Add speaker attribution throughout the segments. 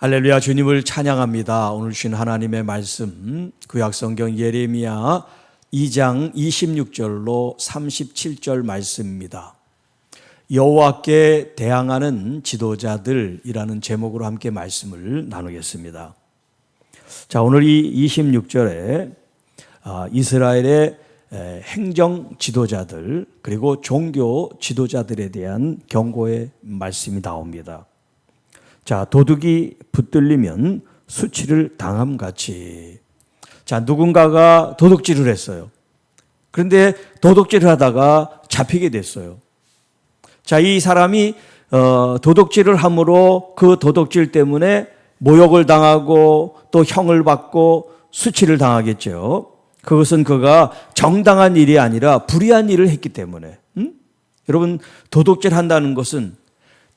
Speaker 1: 할렐루야 주님을 찬양합니다. 오늘 주신 하나님의 말씀 구약 성경 예레미야 2장 26절로 37절 말씀입니다. 여호와께 대항하는 지도자들이라는 제목으로 함께 말씀을 나누겠습니다. 자, 오늘 이 26절에 아, 이스라엘의 행정 지도자들 그리고 종교 지도자들에 대한 경고의 말씀이 나옵니다. 자, 도둑이 붙들리면 수치를 당함 같이. 자, 누군가가 도둑질을 했어요. 그런데 도둑질을 하다가 잡히게 됐어요. 자, 이 사람이 어, 도둑질을 함으로 그 도둑질 때문에 모욕을 당하고 또 형을 받고 수치를 당하겠죠. 그것은 그가 정당한 일이 아니라 불의한 일을 했기 때문에. 음? 여러분 도둑질 한다는 것은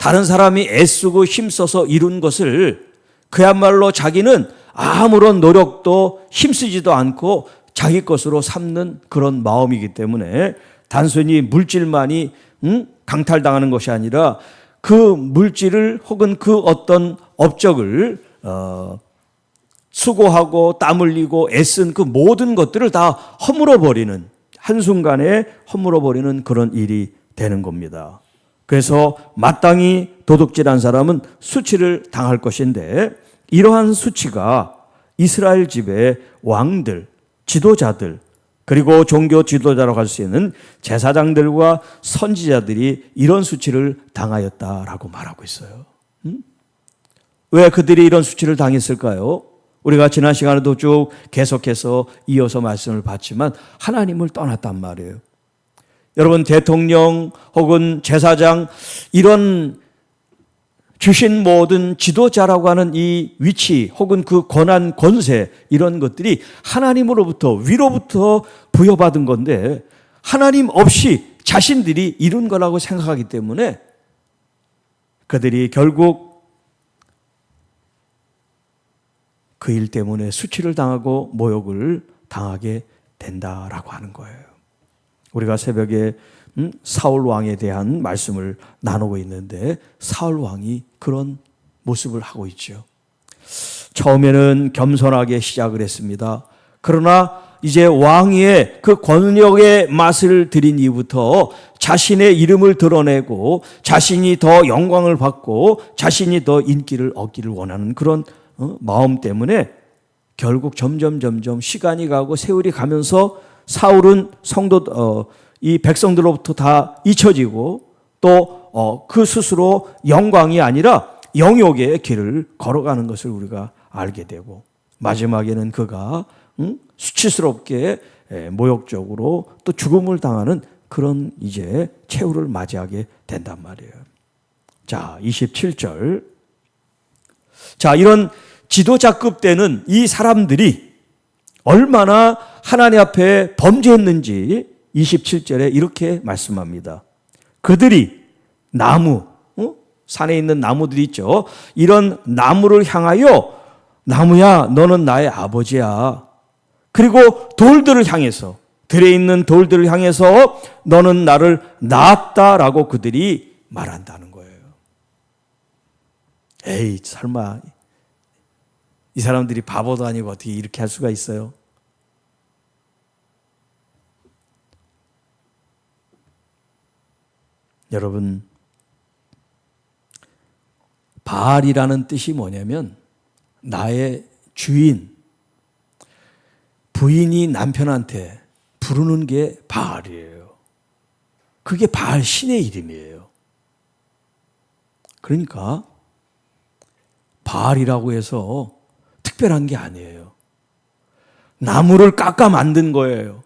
Speaker 1: 다른 사람이 애쓰고 힘써서 이룬 것을 그야말로 자기는 아무런 노력도 힘쓰지도 않고 자기 것으로 삼는 그런 마음이기 때문에 단순히 물질만이 음? 강탈당하는 것이 아니라 그 물질을 혹은 그 어떤 업적을 어, 수고하고 땀 흘리고 애쓴 그 모든 것들을 다 허물어 버리는 한순간에 허물어 버리는 그런 일이 되는 겁니다. 그래서 마땅히 도둑질한 사람은 수치를 당할 것인데 이러한 수치가 이스라엘 집의 왕들, 지도자들, 그리고 종교 지도자라고 할수 있는 제사장들과 선지자들이 이런 수치를 당하였다라고 말하고 있어요. 음? 왜 그들이 이런 수치를 당했을까요? 우리가 지난 시간에도 쭉 계속해서 이어서 말씀을 봤지만 하나님을 떠났단 말이에요. 여러분 대통령 혹은 제사장 이런 주신 모든 지도자라고 하는 이 위치 혹은 그 권한 권세 이런 것들이 하나님으로부터 위로부터 부여받은 건데 하나님 없이 자신들이 이룬 거라고 생각하기 때문에 그들이 결국 그 일 때문에 수치를 당하고 모욕을 당하게 된다라고 하는 거예요. 우리가 새벽에 음, 사울 왕에 대한 말씀을 나누고 있는데 사울 왕이 그런 모습을 하고 있죠. 처음에는 겸손하게 시작을 했습니다. 그러나 이제 왕위의 그 권력의 맛을 들인 이후부터 자신의 이름을 드러내고 자신이 더 영광을 받고 자신이 더 인기를 얻기를 원하는 그런 어, 마음 때문에 결국 점점 점점 시간이 가고 세월이 가면서 사울은 성도 어, 이 백성들로부터 다 잊혀지고 또그 어, 스스로 영광이 아니라 영욕의 길을 걸어가는 것을 우리가 알게 되고 마지막에는 그가 응? 수치스럽게 모욕적으로 또 죽음을 당하는 그런 이제 최후를 맞이하게 된단 말이에요. 자, 27절. 자, 이런 지도자급 때는 이 사람들이 얼마나 하나님 앞에 범죄했는지 27절에 이렇게 말씀합니다. 그들이 나무, 어? 산에 있는 나무들이 있죠. 이런 나무를 향하여 나무야, 너는 나의 아버지야. 그리고 돌들을 향해서, 들에 있는 돌들을 향해서 너는 나를 낳았다라고 그들이 말한다는 거예요. 에이, 설마 이 사람들이 바보도 아니고 어떻게 이렇게 할 수가 있어요? 여러분, 바알이라는 뜻이 뭐냐면 나의 주인, 부인이 남편한테 부르는 게 바알이에요. 그게 바알 신의 이름이에요. 그러니까 바알이라고 해서 특별한 게 아니에요. 나무를 깎아 만든 거예요.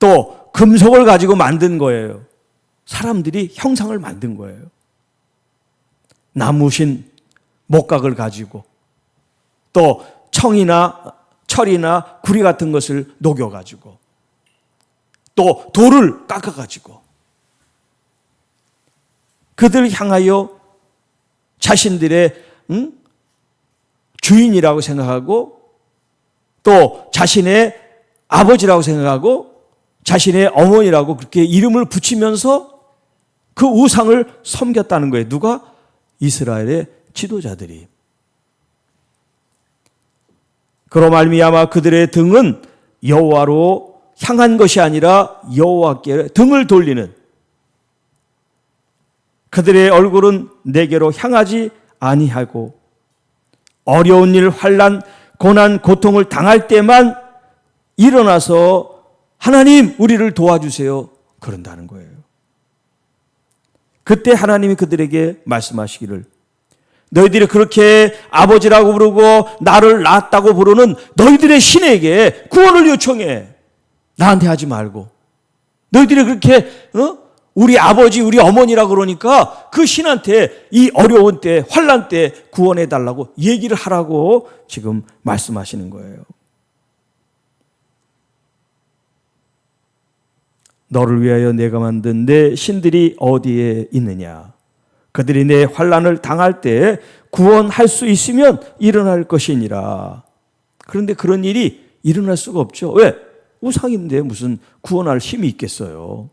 Speaker 1: 또 금속을 가지고 만든 거예요. 사람들이 형상을 만든 거예요. 나무신 목각을 가지고 또 청이나 철이나 구리 같은 것을 녹여 가지고 또 돌을 깎아 가지고 그들 향하여 자신들의 응? 주인이라고 생각하고 또 자신의 아버지라고 생각하고 자신의 어머니라고 그렇게 이름을 붙이면서 그 우상을 섬겼다는 거예요. 누가? 이스라엘의 지도자들이. 그로 말미암아 그들의 등은 여호와로 향한 것이 아니라 여호와께 등을 돌리는 그들의 얼굴은 내게로 향하지 아니하고 어려운 일, 환란, 고난, 고통을 당할 때만 일어나서 하나님 우리를 도와주세요. 그런다는 거예요. 그때 하나님이 그들에게 말씀하시기를 너희들이 그렇게 아버지라고 부르고 나를 낳았다고 부르는 너희들의 신에게 구원을 요청해. 나한테 하지 말고. 너희들이 그렇게 어? 우리 아버지, 우리 어머니라 그러니까 그 신한테 이 어려운 때, 환란 때 구원해 달라고 얘기를 하라고 지금 말씀하시는 거예요. 너를 위하여 내가 만든 내 신들이 어디에 있느냐? 그들이 내 환란을 당할 때 구원할 수 있으면 일어날 것이니라. 그런데 그런 일이 일어날 수가 없죠. 왜? 우상인데 무슨 구원할 힘이 있겠어요?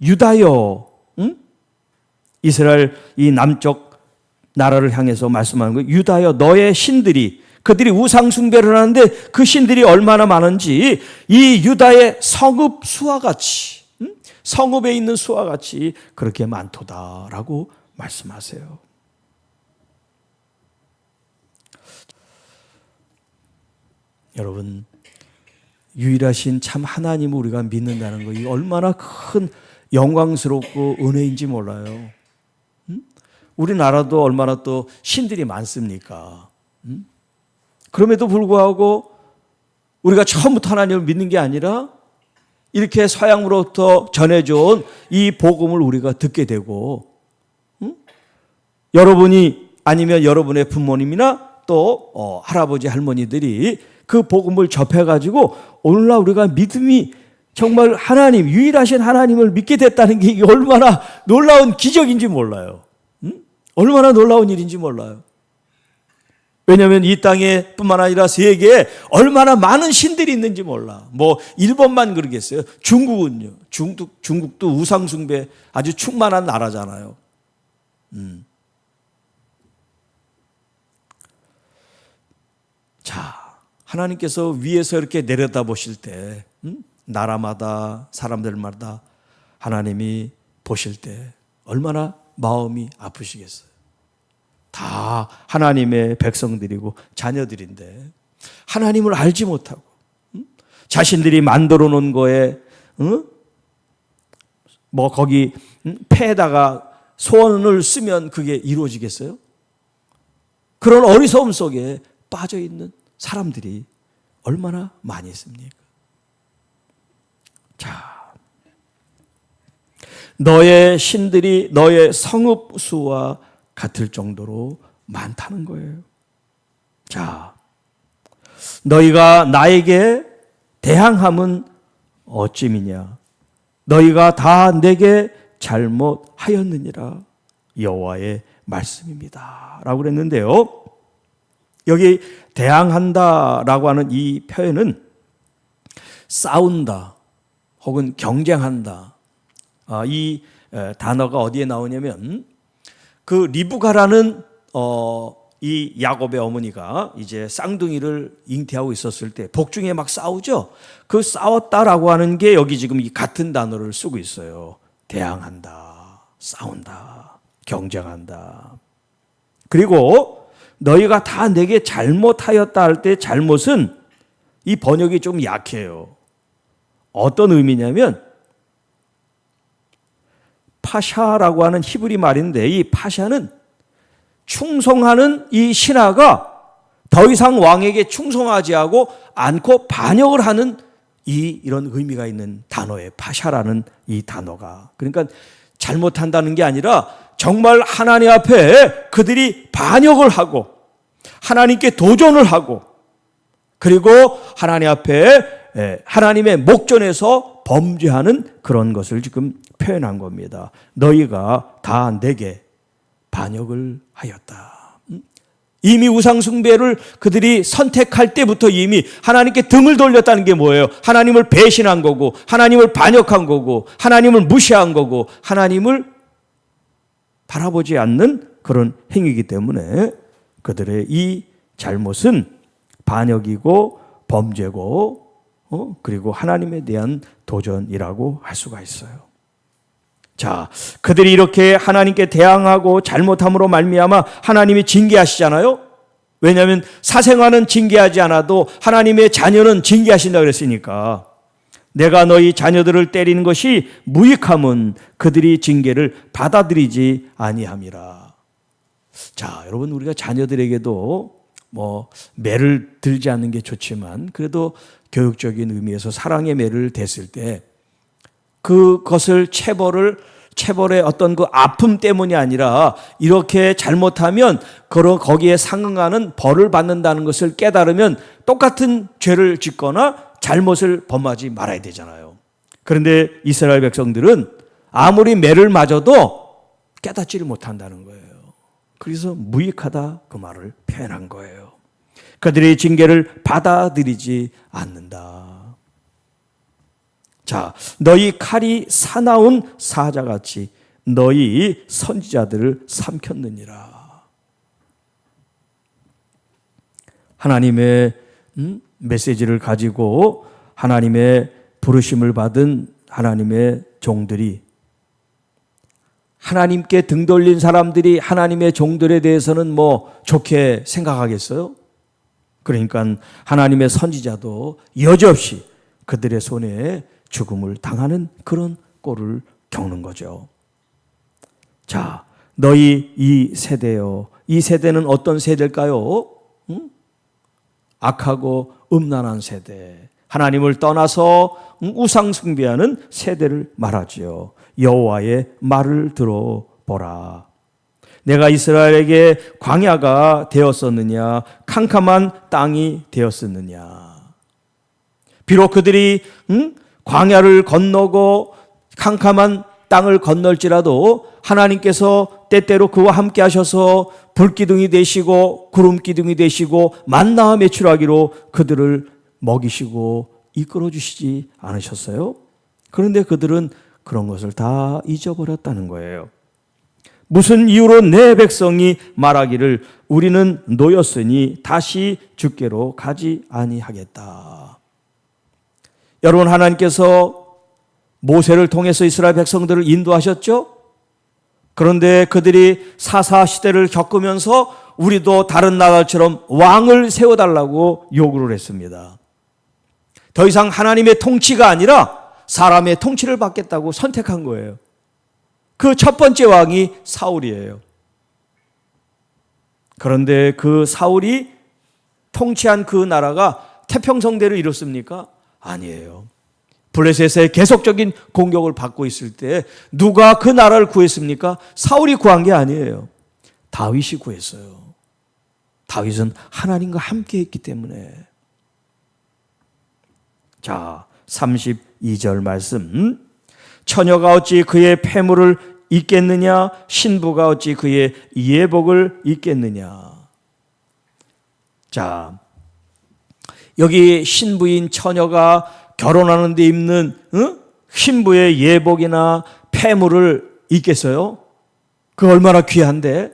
Speaker 1: 유다여, 응? 이스라엘 이 남쪽 나라를 향해서 말씀하는 거예요. 유다여, 너의 신들이 그들이 우상 숭배를 하는데 그 신들이 얼마나 많은지 이 유다의 성읍 수와 같이 응? 성읍에 있는 수와 같이 그렇게 많도다라고 말씀하세요. 여러분 유일하신 참 하나님을 우리가 믿는다는 거, 이 얼마나 큰 영광스럽고 은혜인지 몰라요. 음? 우리나라도 얼마나 또 신들이 많습니까? 음? 그럼에도 불구하고 우리가 처음부터 하나님을 믿는 게 아니라 이렇게 서양으로부터 전해져온 이 복음을 우리가 듣게 되고, 음? 여러분이 아니면 여러분의 부모님이나 또 어, 할아버지 할머니들이 그 복음을 접해가지고 오늘날 우리가 믿음이 정말 하나님 유일하신 하나님을 믿게 됐다는 게 얼마나 놀라운 기적인지 몰라요. 음? 얼마나 놀라운 일인지 몰라요. 왜냐하면 이 땅에 뿐만 아니라 세계에 얼마나 많은 신들이 있는지 몰라. 뭐 일본만 그러겠어요. 중국은요. 중국 중국도 우상 숭배 아주 충만한 나라잖아요. 음. 자, 하나님께서 위에서 이렇게 내려다 보실 때 음? 나라마다 사람들마다 하나님이 보실 때 얼마나 마음이 아프시겠어요. 다 하나님의 백성들이고 자녀들인데 하나님을 알지 못하고 음? 자신들이 만들어 놓은 거에 음? 뭐 거기 음? 패에다가 소원을 쓰면 그게 이루어지겠어요? 그런 어리석음 속에 빠져 있는 사람들이 얼마나 많이 있습니까? 자, 너의 신들이 너의 성읍 수와 같을 정도로 많다는 거예요. 자, 너희가 나에게 대항함은 어찌미냐? 너희가 다 내게 잘못하였느니라 여호와의 말씀입니다. 라고 그랬는데요. 여기 대항한다라고 하는 이 표현은 싸운다 혹은 경쟁한다. 아, 이 단어가 어디에 나오냐면 그 리브가라는 어, 이 야곱의 어머니가 이제 쌍둥이를 잉태하고 있었을 때 복중에 막 싸우죠. 그 싸웠다라고 하는 게 여기 지금 이 같은 단어를 쓰고 있어요. 대항한다, 싸운다, 경쟁한다. 그리고 너희가 다 내게 잘못하였다 할 때 잘못은 이 번역이 좀 약해요. 어떤 의미냐면 파샤라고 하는 히브리 말인데 이 파샤는 충성하는 이 신하가 더 이상 왕에게 충성하지 하고 않고 반역을 하는 이 이런 의미가 있는 단어에 파샤라는 이 단어가. 그러니까 잘못한다는 게 아니라 정말 하나님 앞에 그들이 반역을 하고 하나님께 도전을 하고 그리고 하나님 앞에 하나님의 목전에서 범죄하는 그런 것을 지금 표현한 겁니다. 너희가 다 내게 반역을 하였다. 음? 이미 우상숭배를 그들이 선택할 때부터 이미 하나님께 등을 돌렸다는 게 뭐예요? 하나님을 배신한 거고, 하나님을 반역한 거고, 하나님을 무시한 거고, 하나님을 바라보지 않는 그런 행위이기 때문에 그들의 이 잘못은 반역이고 범죄고 어? 그리고 하나님에 대한 도전이라고 할 수가 있어요. 자, 그들이 이렇게 하나님께 대항하고 잘못함으로 말미암아 하나님이 징계하시잖아요. 왜냐하면 사생활은 징계하지 않아도 하나님의 자녀는 징계하신다 그랬으니까 내가 너희 자녀들을 때리는 것이 무익함은 그들이 징계를 받아들이지 아니함이라. 자, 여러분 우리가 자녀들에게도 뭐 매를 들지 않는 게 좋지만 그래도 교육적인 의미에서 사랑의 매를 댔을 때 그것을 체벌을 체벌의 어떤 그 아픔 때문이 아니라 이렇게 잘못하면 그러 거기에 상응하는 벌을 받는다는 것을 깨달으면 똑같은 죄를 짓거나 잘못을 범하지 말아야 되잖아요. 그런데 이스라엘 백성들은 아무리 매를 맞아도 깨닫지를 못한다는 거예요. 그래서 무익하다 그 말을 표현한 거예요. 그들의 징계를 받아들이지 않는다. 자, 너희 칼이 사나운 사자같이 너희 선지자들을 삼켰느니라. 하나님의 음? 메시지를 가지고 하나님의 부르심을 받은 하나님의 종들이 하나님께 등 돌린 사람들이 하나님의 종들에 대해서는 뭐 좋게 생각하겠어요? 그러니까 하나님의 선지자도 여지없이 그들의 손에 죽음을 당하는 그런 꼴을 겪는 거죠. 자, 너희 이 세대요. 이 세대는 어떤 세대일까요? 응? 악하고 음란한 세대. 하나님을 떠나서 우상 숭배하는 세대를 말하지요. 여호와의 말을 들어보라. 내가 이스라엘에게 광야가 되었었느냐, 캄캄한 땅이 되었었느냐. 비록 그들이 응? 광야를 건너고 캄캄한 땅을 건널지라도 하나님께서 때때로 그와 함께 하셔서 불기둥이 되시고 구름 기둥이 되시고 만나 매출하기로 그들을 먹이시고 이끌어 주시지 않으셨어요? 그런데 그들은 그런 것을 다 잊어버렸다는 거예요. 무슨 이유로 내 백성이 말하기를 우리는 노였으니 다시 주께로 가지 아니하겠다. 여러분 하나님께서 모세를 통해서 이스라엘 백성들을 인도하셨죠? 그런데 그들이 사사 시대를 겪으면서 우리도 다른 나라처럼 왕을 세워달라고 요구를 했습니다. 더 이상 하나님의 통치가 아니라 사람의 통치를 받겠다고 선택한 거예요. 그 첫 번째 왕이 사울이에요. 그런데 그 사울이 통치한 그 나라가 태평성대를 이뤘습니까? 아니에요. 블레셋의 계속적인 공격을 받고 있을 때 누가 그 나라를 구했습니까? 사울이 구한 게 아니에요. 다윗이 구했어요. 다윗은 하나님과 함께 했기 때문에. 자, 32절 말씀. 처녀가 어찌 그의 폐물을 잊겠느냐? 신부가 어찌 그의 예복을 잊겠느냐? 자, 여기 신부인 처녀가 결혼하는 데 입는 어? 신부의 예복이나 폐물을 입겠어요? 그 얼마나 귀한데?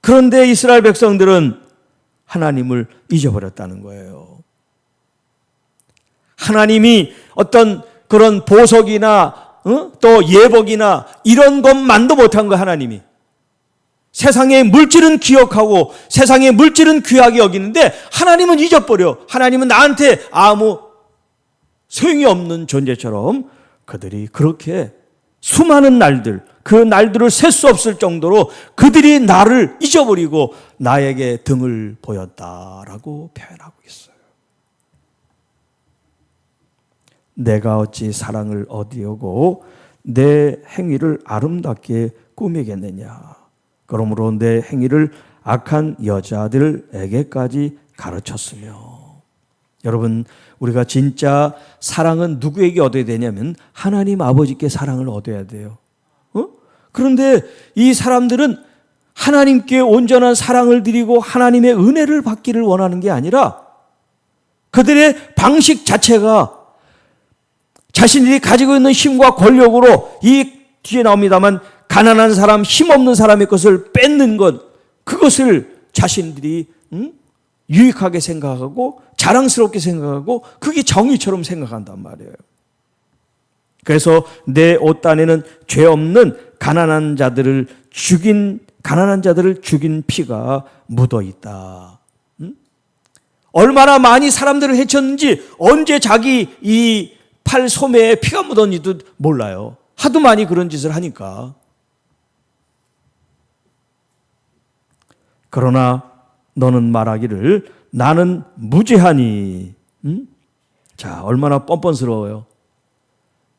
Speaker 1: 그런데 이스라엘 백성들은 하나님을 잊어버렸다는 거예요. 하나님이 어떤 그런 보석이나 어? 또 예복이나 이런 것만도 못한 거 하나님이. 세상의 물질은 기억하고 세상의 물질은 귀하게 여기는데 하나님은 잊어버려. 하나님은 나한테 아무 소용이 없는 존재처럼 그들이 그렇게 수많은 날들, 그 날들을 셀 수 없을 정도로 그들이 나를 잊어버리고 나에게 등을 보였다라고 표현하고 있어요. 내가 어찌 사랑을 얻으려고 내 행위를 아름답게 꾸미겠느냐. 그러므로 내 행위를 악한 여자들에게까지 가르쳤으며 여러분 우리가 진짜 사랑은 누구에게 얻어야 되냐면 하나님 아버지께 사랑을 얻어야 돼요. 어? 그런데 이 사람들은 하나님께 온전한 사랑을 드리고 하나님의 은혜를 받기를 원하는 게 아니라 그들의 방식 자체가 자신들이 가지고 있는 힘과 권력으로 이 뒤에 나옵니다만 가난한 사람, 힘없는 사람의 것을 뺏는 것, 그것을 자신들이 음? 유익하게 생각하고 자랑스럽게 생각하고 그게 정의처럼 생각한단 말이에요. 그래서 내 옷단에는 죄 없는 가난한 자들을 죽인 가난한 자들을 죽인 피가 묻어 있다. 음? 얼마나 많이 사람들을 해쳤는지 언제 자기 이 팔 소매에 피가 묻었는지도 몰라요. 하도 많이 그런 짓을 하니까. 그러나 너는 말하기를 나는 무죄하니. 음? 자, 얼마나 뻔뻔스러워요.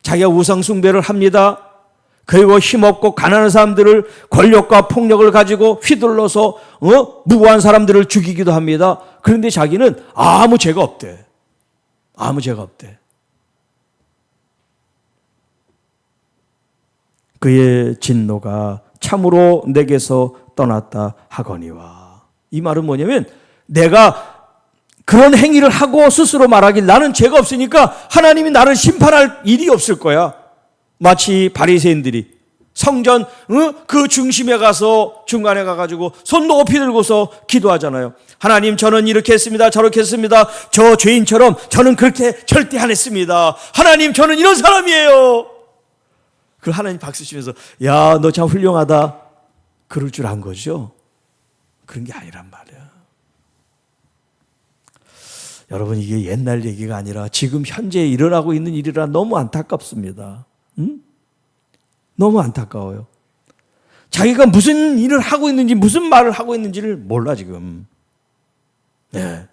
Speaker 1: 자기가 우상숭배를 합니다. 그리고 힘없고 가난한 사람들을 권력과 폭력을 가지고 휘둘러서 어? 무고한 사람들을 죽이기도 합니다. 그런데 자기는 아무 죄가 없대. 아무 죄가 없대. 그의 진노가 참으로 내게서 떠났다 하거니와. 이 말은 뭐냐면 내가 그런 행위를 하고 스스로 말하길 나는 죄가 없으니까 하나님이 나를 심판할 일이 없을 거야. 마치 바리새인들이 성전 어? 그 중심에 가서 중간에 가가지고 손 높이 들고서 기도하잖아요. 하나님 저는 이렇게 했습니다. 저렇게 했습니다. 저 죄인처럼 저는 그렇게 절대 안 했습니다. 하나님 저는 이런 사람이에요. 그 하나님 박수 치면서 야 너 참 훌륭하다. 그럴 줄 안 거죠. 그런 게 아니란 말이야. 여러분 이게 옛날 얘기가 아니라 지금 현재 일어나고 있는 일이라 너무 안타깝습니다. 응? 너무 안타까워요. 자기가 무슨 일을 하고 있는지 무슨 말을 하고 있는지를 몰라 지금. 네.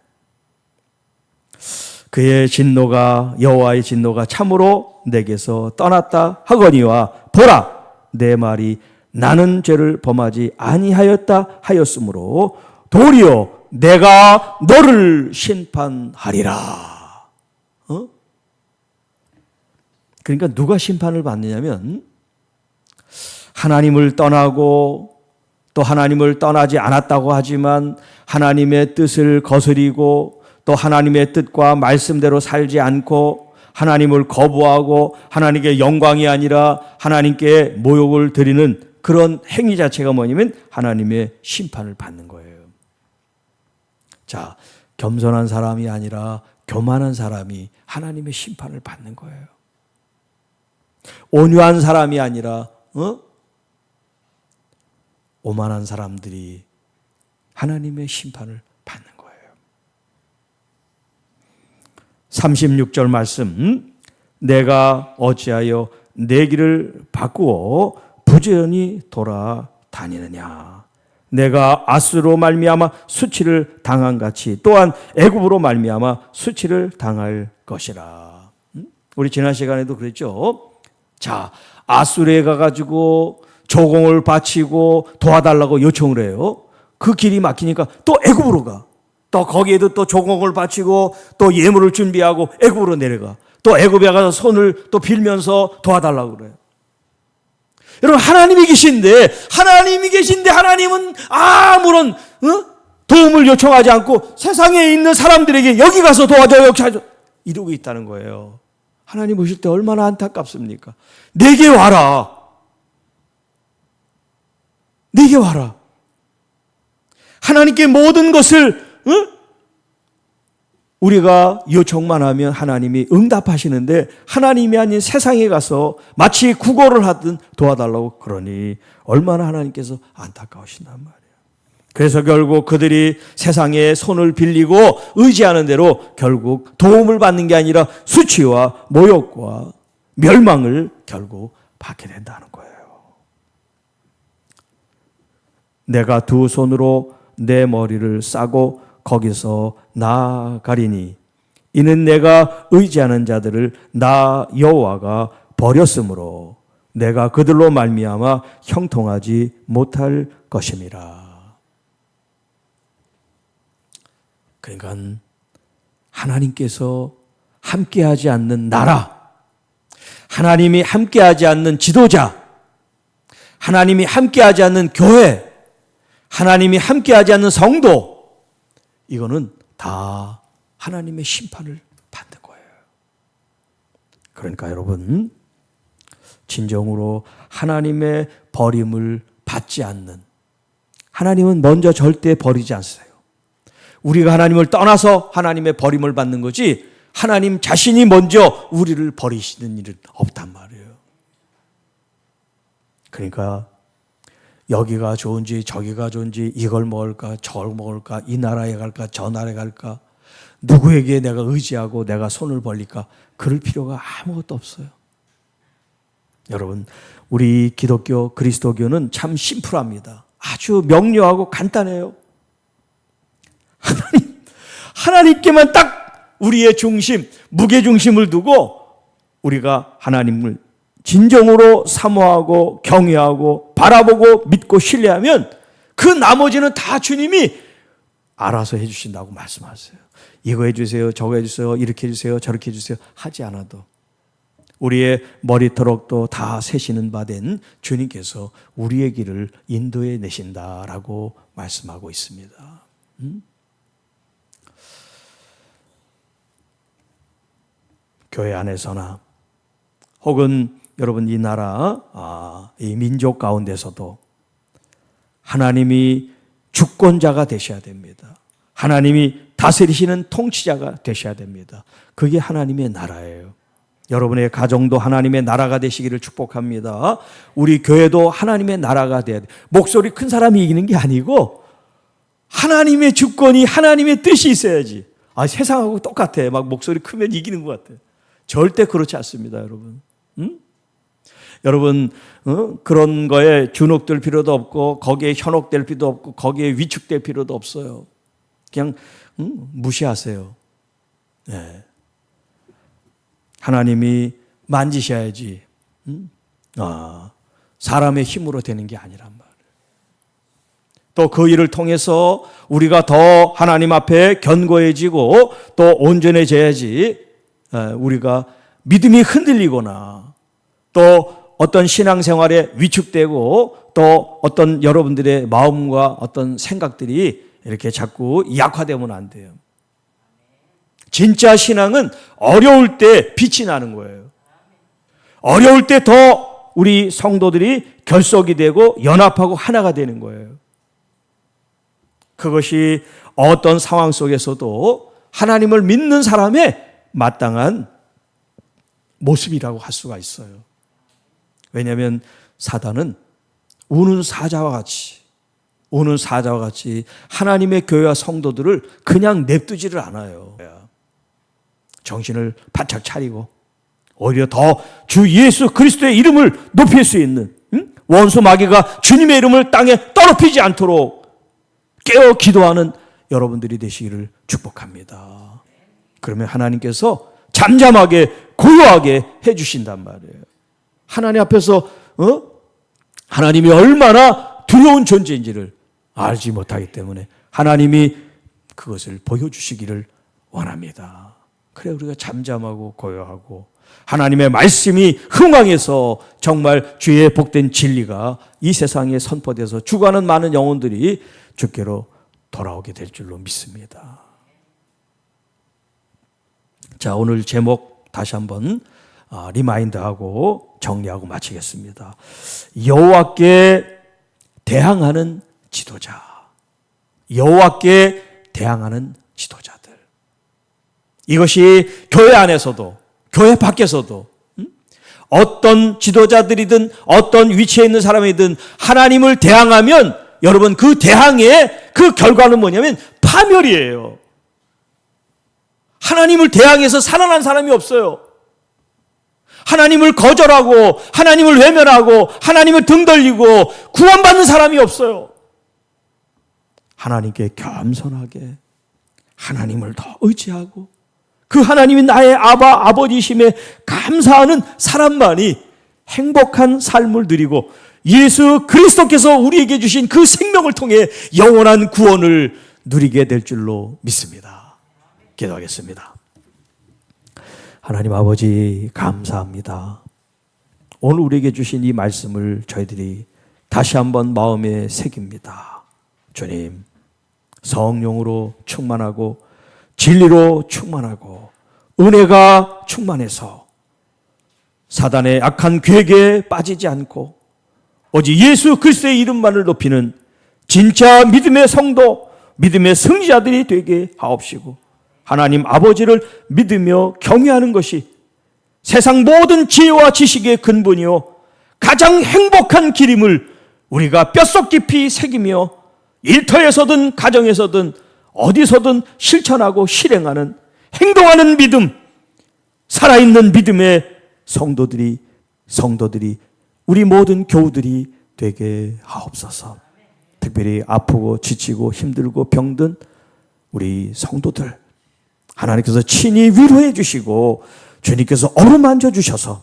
Speaker 1: 그의 진노가 여호와의 진노가 참으로 내게서 떠났다 하거니와 보라 내 말이 나는 죄를 범하지 아니하였다 하였으므로 도리어 내가 너를 심판하리라. 어? 그러니까 누가 심판을 받느냐면 하나님을 떠나고 또 하나님을 떠나지 않았다고 하지만 하나님의 뜻을 거스리고 또 하나님의 뜻과 말씀대로 살지 않고 하나님을 거부하고 하나님께 영광이 아니라 하나님께 모욕을 드리는 그런 행위 자체가 뭐냐면 하나님의 심판을 받는 거예요. 자, 겸손한 사람이 아니라 교만한 사람이 하나님의 심판을 받는 거예요. 온유한 사람이 아니라 어? 오만한 사람들이 하나님의 심판을 받는 거예요. 36절 말씀 내가 어찌하여 내 길을 바꾸어 부지런히 돌아다니느냐 내가 아스로 말미암아 수치를 당한 같이 또한 애굽으로 말미암아 수치를 당할 것이라. 음? 우리 지난 시간에도 그랬죠. 자, 아수르에 가가지고 조공을 바치고 도와달라고 요청을 해요. 그 길이 막히니까 또 애굽으로 가. 또 거기에도 또 조공을 바치고 또 예물을 준비하고 애굽으로 내려가. 또 애굽에 가서 손을 또 빌면서 도와달라고 그래요. 여러분 하나님이 계신데 하나님이 계신데 하나님은 아무런 어? 도움을 요청하지 않고 세상에 있는 사람들에게 여기 가서 도와줘 여기 가서 이러고 있다는 거예요. 하나님 오실 때 얼마나 안타깝습니까? 내게 와라. 내게 와라. 하나님께 모든 것을 어? 우리가 요청만 하면 하나님이 응답하시는데 하나님이 아닌 세상에 가서 마치 구걸을 하든 도와달라고 그러니 얼마나 하나님께서 안타까우신단 말이에요. 그래서 결국 그들이 세상에 손을 빌리고 의지하는 대로 결국 도움을 받는 게 아니라 수치와 모욕과 멸망을 결국 받게 된다는 거예요. 내가 두 손으로 내 머리를 싸고 거기서 나가리니 이는 내가 의지하는 자들을 나 여호와가 버렸으므로 내가 그들로 말미암아 형통하지 못할 것임이라. 그러니까 하나님께서 함께하지 않는 나라, 하나님이 함께하지 않는 지도자, 하나님이 함께하지 않는 교회, 하나님이 함께하지 않는 성도, 이거는 다 하나님의 심판을 받는 거예요. 그러니까 여러분, 진정으로 하나님의 버림을 받지 않는, 하나님은 먼저 절대 버리지 않으세요. 우리가 하나님을 떠나서 하나님의 버림을 받는 거지 하나님 자신이 먼저 우리를 버리시는 일은 없단 말이에요. 그러니까 여기가 좋은지 저기가 좋은지 이걸 먹을까 저걸 먹을까 이 나라에 갈까 저 나라에 갈까 누구에게 내가 의지하고 내가 손을 벌릴까 그럴 필요가 아무것도 없어요. 여러분 우리 기독교 그리스도교는 참 심플합니다. 아주 명료하고 간단해요. 하나님 하나님께만 딱 우리의 중심 무게 중심을 두고 우리가 하나님을 진정으로 사모하고 경외하고 바라보고 믿고 신뢰하면 그 나머지는 다 주님이 알아서 해주신다고 말씀하세요. 이거 해주세요, 저거 해주세요, 이렇게 해주세요, 저렇게 해주세요 하지 않아도 우리의 머리털옥도 다 세시는 바 된 주님께서 우리의 길을 인도해 내신다라고 말씀하고 있습니다. 음? 교회 안에서나 혹은 여러분 이 나라 아, 이 민족 가운데서도 하나님이 주권자가 되셔야 됩니다. 하나님이 다스리시는 통치자가 되셔야 됩니다. 그게 하나님의 나라예요. 여러분의 가정도 하나님의 나라가 되시기를 축복합니다. 우리 교회도 하나님의 나라가 돼야 돼. 목소리 큰 사람이 이기는 게 아니고 하나님의 주권이 하나님의 뜻이 있어야지. 아, 세상하고 똑같아. 막 목소리 크면 이기는 것 같아. 절대 그렇지 않습니다, 여러분. 응? 여러분 어? 그런 거에 주눅들 필요도 없고 거기에 현혹될 필요도 없고 거기에 위축될 필요도 없어요. 그냥 응? 무시하세요. 네. 하나님이 만지셔야지. 응? 아, 사람의 힘으로 되는 게 아니란 말이에요. 또 그 일을 통해서 우리가 더 하나님 앞에 견고해지고 또 온전해져야지 어, 우리가 믿음이 흔들리거나 또 어떤 신앙생활에 위축되고 또 어떤 여러분들의 마음과 어떤 생각들이 이렇게 자꾸 약화되면 안 돼요. 진짜 신앙은 어려울 때 빛이 나는 거예요. 어려울 때 더 우리 성도들이 결속이 되고 연합하고 하나가 되는 거예요. 그것이 어떤 상황 속에서도 하나님을 믿는 사람의 마땅한 모습이라고 할 수가 있어요. 왜냐하면 사단은 우는 사자와 같이 우는 사자와 같이 하나님의 교회와 성도들을 그냥 냅두지를 않아요. 정신을 바짝 차리고 오히려 더 주 예수 그리스도의 이름을 높일 수 있는 응? 원수 마귀가 주님의 이름을 땅에 떨어뜨리지 않도록 깨어 기도하는 여러분들이 되시기를 축복합니다. 그러면 하나님께서 잠잠하게 고요하게 해주신단 말이에요. 하나님 앞에서 어? 하나님이 얼마나 두려운 존재인지를 알지 못하기 때문에 하나님이 그것을 보여주시기를 원합니다. 그래 우리가 잠잠하고 고요하고 하나님의 말씀이 흥왕해서 정말 주의 복된 진리가 이 세상에 선포돼서 죽어가는 많은 영혼들이 주께로 돌아오게 될 줄로 믿습니다. 자, 오늘 제목 다시 한번 아, 리마인드하고 정리하고 마치겠습니다. 여호와께 대항하는 지도자. 여호와께 대항하는 지도자들. 이것이 교회 안에서도 교회 밖에서도 음? 어떤 지도자들이든 어떤 위치에 있는 사람이든 하나님을 대항하면 여러분 그 대항의 그 결과는 뭐냐면 파멸이에요. 하나님을 대항해서 살아난 사람이 없어요. 하나님을 거절하고 하나님을 외면하고 하나님을 등돌리고 구원받는 사람이 없어요. 하나님께 겸손하게 하나님을 더 의지하고 그 하나님이 나의 아바 아버지심에 감사하는 사람만이 행복한 삶을 누리고 예수 그리스도께서 우리에게 주신 그 생명을 통해 영원한 구원을 누리게 될 줄로 믿습니다. 기도하겠습니다. 하나님 아버지 감사합니다. 오늘 우리에게 주신 이 말씀을 저희들이 다시 한번 마음에 새깁니다. 주님, 성령으로 충만하고 진리로 충만하고 은혜가 충만해서 사단의 악한 괴계에 빠지지 않고 오직 예수 그리스도의 이름만을 높이는 진짜 믿음의 성도, 믿음의 승리자들이 되게 하옵시고 하나님 아버지를 믿으며 경외하는 것이 세상 모든 지혜와 지식의 근본이요 가장 행복한 길임을 우리가 뼛속 깊이 새기며 일터에서든 가정에서든 어디서든 실천하고 실행하는 행동하는 믿음 살아있는 믿음의 성도들이 성도들이 우리 모든 교우들이 되게 하옵소서. 특별히 아프고 지치고 힘들고 병든 우리 성도들 하나님께서 친히 위로해 주시고 주님께서 어루만져 주셔서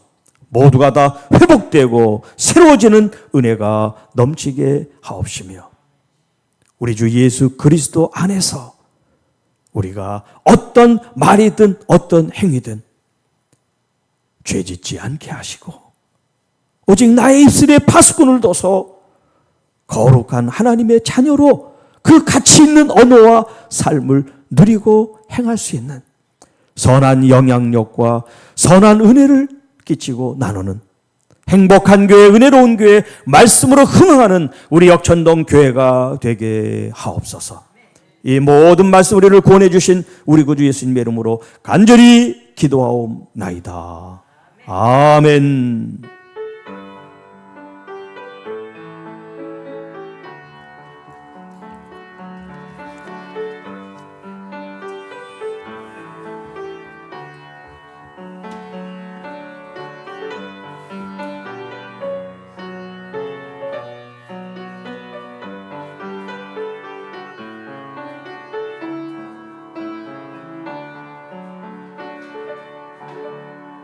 Speaker 1: 모두가 다 회복되고 새로워지는 은혜가 넘치게 하옵시며 우리 주 예수 그리스도 안에서 우리가 어떤 말이든 어떤 행위든 죄 짓지 않게 하시고 오직 나의 입술에 파수꾼을 둬서 거룩한 하나님의 자녀로 그 가치 있는 언어와 삶을 누리고 행할 수 있는 선한 영향력과 선한 은혜를 끼치고 나누는 행복한 교회, 은혜로운 교회, 말씀으로 흥흥하는 우리 역천동 교회가 되게 하옵소서. 이 모든 말씀 우리를 구원해 주신 우리 구주 예수님의 이름으로 간절히 기도하옵나이다. 아멘.